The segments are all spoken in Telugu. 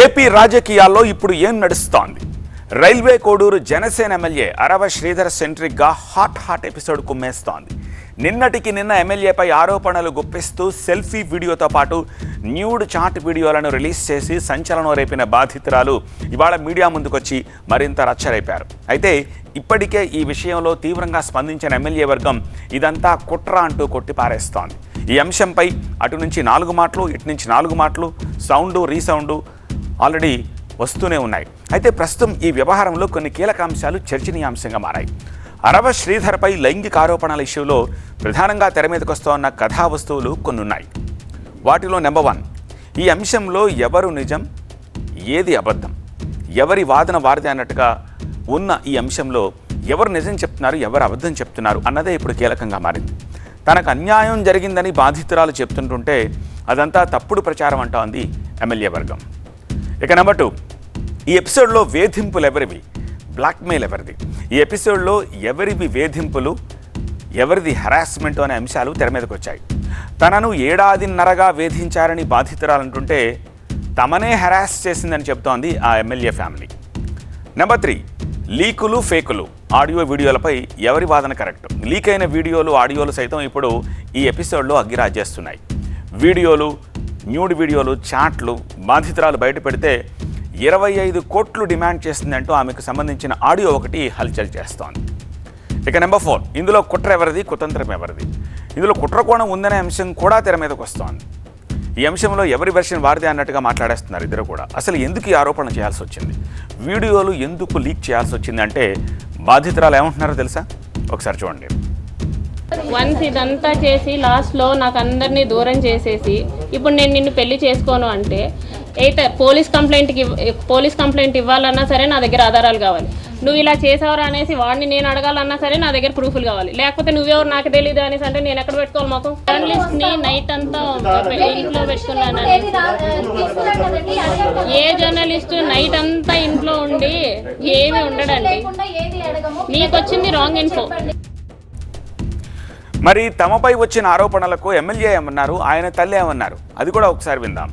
ఏపీ రాజకీయాల్లో ఇప్పుడు ఏం నడుస్తోంది? రైల్వే కోడూరు జనసేన ఎమ్మెల్యే అరవ శ్రీధర్ సెంట్రిక్గా హాట్ హాట్ ఎపిసోడ్ కుమ్మేస్తోంది. నిన్నటికి నిన్న ఎమ్మెల్యేపై ఆరోపణలు గుప్పిస్తూ సెల్ఫీ వీడియోతో పాటు న్యూడ్ చాట్ వీడియోలను రిలీజ్ చేసి సంచలనం రేపిన బాధితురాలు ఇవాళ మీడియా ముందుకొచ్చి మరింత రచ్చరైపారు. అయితే ఇప్పటికే ఈ విషయంలో తీవ్రంగా స్పందించిన ఎమ్మెల్యే వర్గం ఇదంతా కుట్ర అంటూ కొట్టి పారేస్తోంది ఈ అంశంపై అటు నుంచి నాలుగు మాటలు ఇటు నుంచి నాలుగు మాటలు సౌండు రీసౌండు ఆల్రెడీ వస్తూనే ఉన్నాయి. అయితే ప్రస్తుతం ఈ వ్యవహారంలో కొన్ని కీలక అంశాలు చర్చనీయాంశంగా మారాయి. అరవ శ్రీధర్పై లైంగిక ఆరోపణల ఇష్యూలో ప్రధానంగా తెర మీదకి వస్తున్న కథా వస్తువులు కొన్ని ఉన్నాయి వాటిలో నెంబర్ వన్ ఈ అంశంలో ఎవరు నిజం ఏది అబద్ధం ఎవరి వాదన వారిది అన్నట్టుగా ఉన్న ఈ అంశంలో ఎవరు నిజం చెప్తున్నారు ఎవరు అబద్ధం చెప్తున్నారు అన్నదే ఇప్పుడు కీలకంగా మారింది. తనకు అన్యాయం జరిగిందని బాధితురాలు చెప్తుంటుంటే అదంతా తప్పుడు ప్రచారం అంటోంది ఎమ్మెల్యే వర్గం. ఇక నెంబర్ టూ. ఈ ఎపిసోడ్లో వేధింపులు ఎవరివి బ్లాక్మెయిల్ ఎవరిది? ఈ ఎపిసోడ్లో ఎవరివి వేధింపులు? ఎవరిది హెరాస్మెంట్ అనే అంశాలు తెర మీదకి వచ్చాయి తనను ఏడాదిన్నరగా వేధించారని బాధితురాలంటుంటే తమనే హెరాస్ చేసిందని చెబుతోంది ఆ ఎమ్మెల్యే ఫ్యామిలీ. Number three. లీకులు ఫేకులు. ఆడియో వీడియోలపై ఎవరి వాదన కరెక్ట్? లీక్ అయిన వీడియోలు ఆడియోలు సైతం ఇప్పుడు ఈ ఎపిసోడ్లో అగ్గిరాజేస్తున్నాయి. వీడియోలు న్యూడ్ వీడియోలు చాట్లు బాధితురాలు బయటపెడితే ఇరవై ఐదు కోట్లు డిమాండ్ చేసిందంటూ ఆమెకు సంబంధించిన ఆడియో ఒకటి హల్చల్ చేస్తోంది. ఇక నెంబర్ ఫోర్ ఇందులో కుట్ర ఎవరిది? కుతంత్రం ఎవరిది? ఇందులో కుట్రకోణం ఉందనే అంశం కూడా తెర మీదకు వస్తోంది. ఈ అంశంలో ఎవరి వెర్షన్ వారిదే అన్నట్టుగా మాట్లాడేస్తున్నారు ఇద్దరు కూడా. అసలు ఎందుకు ఈ ఆరోపణ చేయాల్సి వచ్చింది? వీడియోలు ఎందుకు లీక్ చేయాల్సి వచ్చిందంటే బాధితురాలు ఏమంటున్నారో తెలుసా? ఒకసారి చూడండి. వన్స్ ఇదంతా చేసి లాస్ట్లో నాకు అందరినీ దూరం చేసేసి ఇప్పుడు నేను నిన్ను పెళ్ళి చేసుకోను అంటే అయితే పోలీస్ కంప్లైంట్కి పోలీస్ కంప్లైంట్ ఇవ్వాలన్నా సరే నా దగ్గర ఆధారాలు కావాలి. నువ్వు ఇలా చేసావురా అనేసి వాడిని నేను అడగాలన్నా సరే నా దగ్గర ప్రూఫ్లు కావాలి. లేకపోతే నువ్వెవరు నాకు తెలియదు అనేసి అంటే నేను ఎక్కడ పెట్టుకోవాలి మాకు? జర్నలిస్ట్ని నైట్ అంతా ఇంట్లో పెట్టుకున్నాను ఏ జర్నలిస్ట్ నైట్ అంతా ఇంట్లో ఉండి ఏమి ఉండడండి. మీకు వచ్చింది రాంగ్ ఇన్ఫో మరి తమపై వచ్చిన ఆరోపణలకు ఎమ్మెల్యే ఏమన్నారు? ఆయన తల్లి ఏమన్నారు? అది కూడా ఒకసారి విందాం.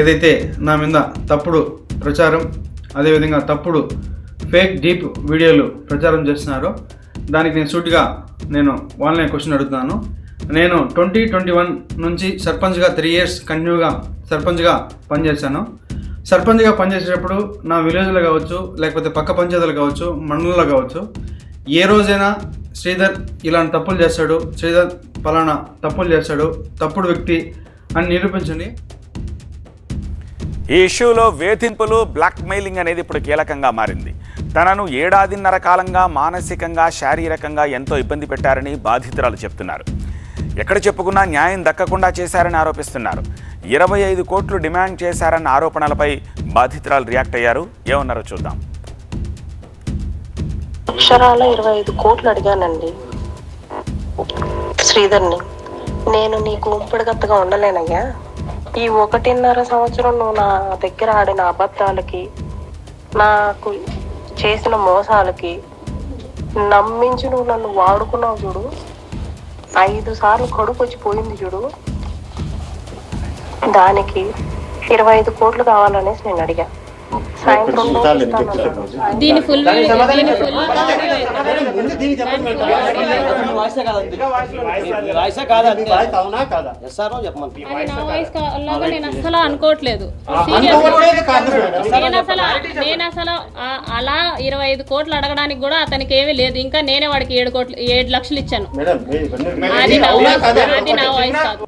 ఏదైతే నా మీద తప్పుడు ప్రచారం అదేవిధంగా తప్పుడు ఫేక్ డీప్ వీడియోలు ప్రచారం చేస్తున్నారో దానికి నేను సూటిగా నేను వాళ్ళనే క్వశ్చన్ అడుగుతున్నాను. నేను ట్వంటీ ట్వంటీ వన్ నుంచి సర్పంచ్గా త్రీ ఇయర్స్ కంటిన్యూగా సర్పంచ్గా పనిచేశాను. సర్పంచ్గా పనిచేసేటప్పుడు నా విలేజ్లో కావచ్చు లేకపోతే పక్క పంచాయతీలు కావచ్చు మండలంలో కావచ్చు ఏ రోజైనా శ్రీధర్ ఇలాంటి తప్పులు చేస్తాడు శ్రీధర్ పలానా తప్పులు చేస్తాడు తప్పుడు వ్యక్తి అని నిరూపించండి. ఈ ఇష్యూలో వేధింపులు బ్లాక్మెయిలింగ్ అనేది ఇప్పుడు కీలకంగా మారింది. తనను ఏడాదిన్నర కాలంగా మానసికంగా శారీరకంగా ఎంతో ఇబ్బంది పెట్టారని బాధితురాలు చెప్తున్నారు. ఎక్కడ చెప్పుకున్నా న్యాయం దక్కకుండా చేశారని ఆరోపిస్తున్నారు. ఇరవై ఐదు కోట్లు డిమాండ్ చేశారన్న ఆరోపణలపై బాధితురాలు రియాక్ట్ అయ్యారు. ఏమన్నారో చూద్దాం. అక్షరాల ఇరవై ఐదు కోట్లు అడిగానండి. శ్రీధర్ని నేను నీకు ఉంపడిగత్తగా ఉండలేనయ్యా. ఈ ఒకటిన్నర సంవత్సరం నువ్వు నా దగ్గర ఆడిన అబద్ధాలకి నాకు చేసిన మోసాలకి నమ్మించి నువ్వు నన్ను వాడుకున్నావు చూడు. ఐదు సార్లు కడుపు వచ్చి పోయింది చూడు. దానికి ఇరవై ఐదు కోట్లు కావాలనేసి నేను అడిగా. దీని ఫుల్ దీని నేను అసలు అనుకోవట్లేదు. నేను అసలు నేను అసలు అలా ఇరవై ఐదు కోట్లు అడగడానికి కూడా అతనికి ఏమీ లేదు. ఇంకా నేనే వాడికి ఏడు కోట్లు ఏడు లక్షలు ఇచ్చాను. అది నా వాయిస్ కాదా?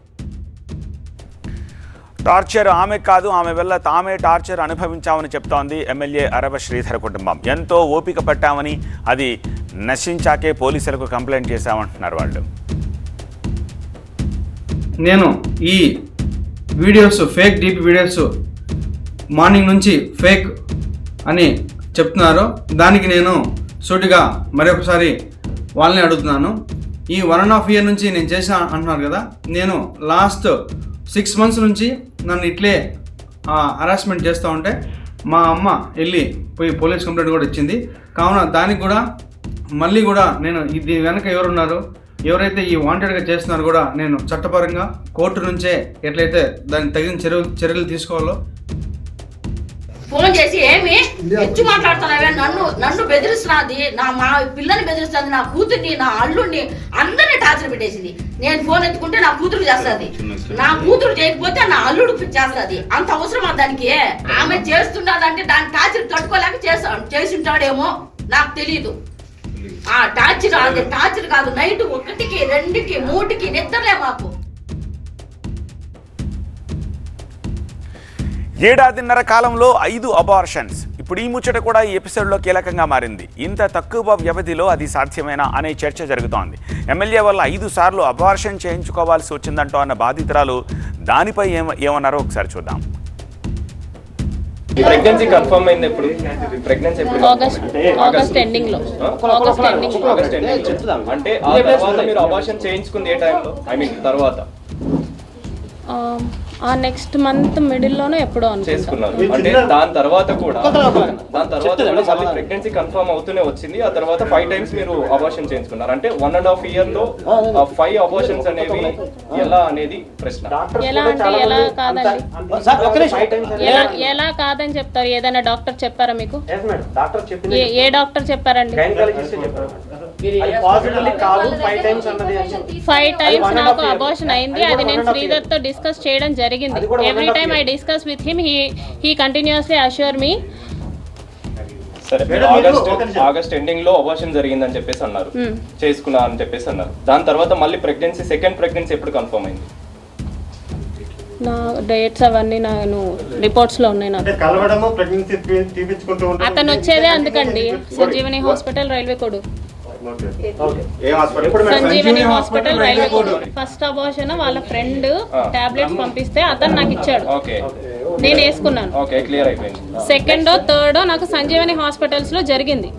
టార్చర్ ఆమె కాదు ఆమె వల్ల తామే టార్చర్ అనుభవించామని చెప్తోంది ఎమ్మెల్యే అరవ శ్రీధర్ కుటుంబం. ఎంతో ఓపిక పట్టామని అది నశించాకే పోలీసులకు కంప్లైంట్ చేశామంటున్నారు వాళ్ళు. నేను ఈ videos fake deep videos morning నుంచి ఫేక్ అని చెప్తున్నారు. దానికి నేను సూటిగా మరొకసారి వాళ్ళని అడుగుతున్నాను. ఈ వన్ అండ్ హాఫ్ ఇయర్ నుంచి నేను చేసిన అంటున్నారు కదా నేను లాస్ట్ సిక్స్ మంత్స్ నుంచి నన్ను ఇట్లే హరాస్మెంట్ చేస్తూ ఉంటే మా అమ్మ వెళ్ళి పోయి పోలీస్ కంప్లైంట్ కూడా ఇచ్చింది. కావున దానికి కూడా మళ్ళీ కూడా నేను ఇది వెనక ఎవరున్నారు ఎవరైతే ఈ వాంటెడ్గా చేస్తున్నారో కూడా నేను చట్టపరంగా కోర్టు నుంచే ఎట్లయితే దానికి తగిన చర్యలు చర్యలు తీసుకోవాలో ఫోన్ చేసి ఏమి? హెచ్చు మాట్లాడుతున్నావే? నన్ను నన్ను బెదిరిస్తున్నది నా మా పిల్లని బెదిరిస్తుంది నా కూతుర్ని నా అల్లుడిని అందరిని టార్చర్ పెట్టేసింది. నేను ఫోన్ ఎత్తుకుంటే నా కూతురు చేస్తుంది. నా కూతురు చేయకపోతే నా అల్లుడు చేస్తుంది. అంత అవసరమా దానికి? ఆమె చేస్తున్నదంటే దాని టార్చర్ తట్టుకోలేక చేసా చేసి ఉంటాడేమో? నాకు తెలియదు ఆ టార్చర్ అది టార్చర్ కాదు. నైట్ ఒకటికి రెండుకి మూడుకి నిద్రలే మాకు. ఏడాదిన్నర కాలంలో ఐదు అబార్షన్స్ ఇప్పుడు ఈ ముచ్చట కూడా ఈ ఎపిసోడ్లో కీలకంగా మారింది. ఇంత తక్కువ వ్యవధిలో అది సాధ్యమేనా అనే చర్చ జరుగుతోంది. ఎమ్మెల్యే వల్ల ఐదు సార్లు అబార్షన్ చేయించుకోవాల్సి వచ్చిందంటూ అన్న బాధితురాలు దానిపై ఏమ ఏమన్నారో ఒకసారి చూద్దాం. ప్రెగ్నెన్సీ కన్ఫర్మ్ అయింది ఎప్పుడు? ప్రెగ్నెన్సీ ఎప్పుడు? ఆగస్ట్ ఆగస్ట్ ఎండింగ్లో. ఆగస్ట్ ఎండింగ్ ఆగస్ట్ ఎండింగ్ అంటే ఆ తర్వాత మీరు అబార్షన్ చేయించుకుంది ఏ టైంలో ఐ మీన్ తర్వాత. ఆ నెక్స్ట్ మంత్ మిడిల్లోనే ఎప్పుడో అనుకుంటా. చేసుకున్నారు. అంటే దాని తర్వాత కూడా దాని తర్వాత కూడా మళ్ళీ ప్రెగ్నెన్సీ కన్ఫర్మ్ అవుతూనే వచ్చింది. ఆ తర్వాత ఫైవ్ టైమ్స్ మీరు అబార్షన్ చేయించుకున్నారు. అంటే వన్ అండ్ హాఫ్ ఇయర్లో ఫైవ్ అబార్షన్స్ అనేవి ఎలా అనేది ప్రశ్న. ఎలా అంటే ఎలా కాదండి? ఎలా ఎలా కాదని చెప్తారు? ఏదైనా డాక్టర్ చెప్పారా మీకు? ఏ డాక్టర్ చెప్పారండి? ఫైవ్ టైమ్స్ నాకు అబార్షన్ అయింది. అది నేను శ్రీధర్తో డిస్కస్ చేయడం జరిగింది. Every time I discuss with him he he continuously assure me సరే ఆగస్ట్ ఎండింగ్లో అబార్షన్ జరిగిందని చెప్పేసి అన్నారు. చేసుకున్నా అని చెప్పేసి అన్నారు. దాని తర్వాత మళ్ళీ ప్రెగ్నెన్సీ సెకండ్ ప్రెగ్నెన్సీ ఎప్పుడు కన్ఫర్మ్ అయింది? నా డేట్స్ అవన్నీ నేను రిపోర్ట్స్లో ఉన్నాయి నాకు. అతను వచ్చేదే అందుకండి. Sanjeevani hospital railway Koduru. Sanjeevani hospital railway first abortion వాళ్ళ ఫ్రెండ్ టాబ్లెట్స్ పంపిస్తే అతను నాకు ఇచ్చాడు. ఓకే. నేను వేసుకున్నాను. ఓకే క్లియర్ అయిపోయింది. సెకండ్ థర్డ్ నాకు సంజీవని హాస్పిటల్స్లో జరిగింది.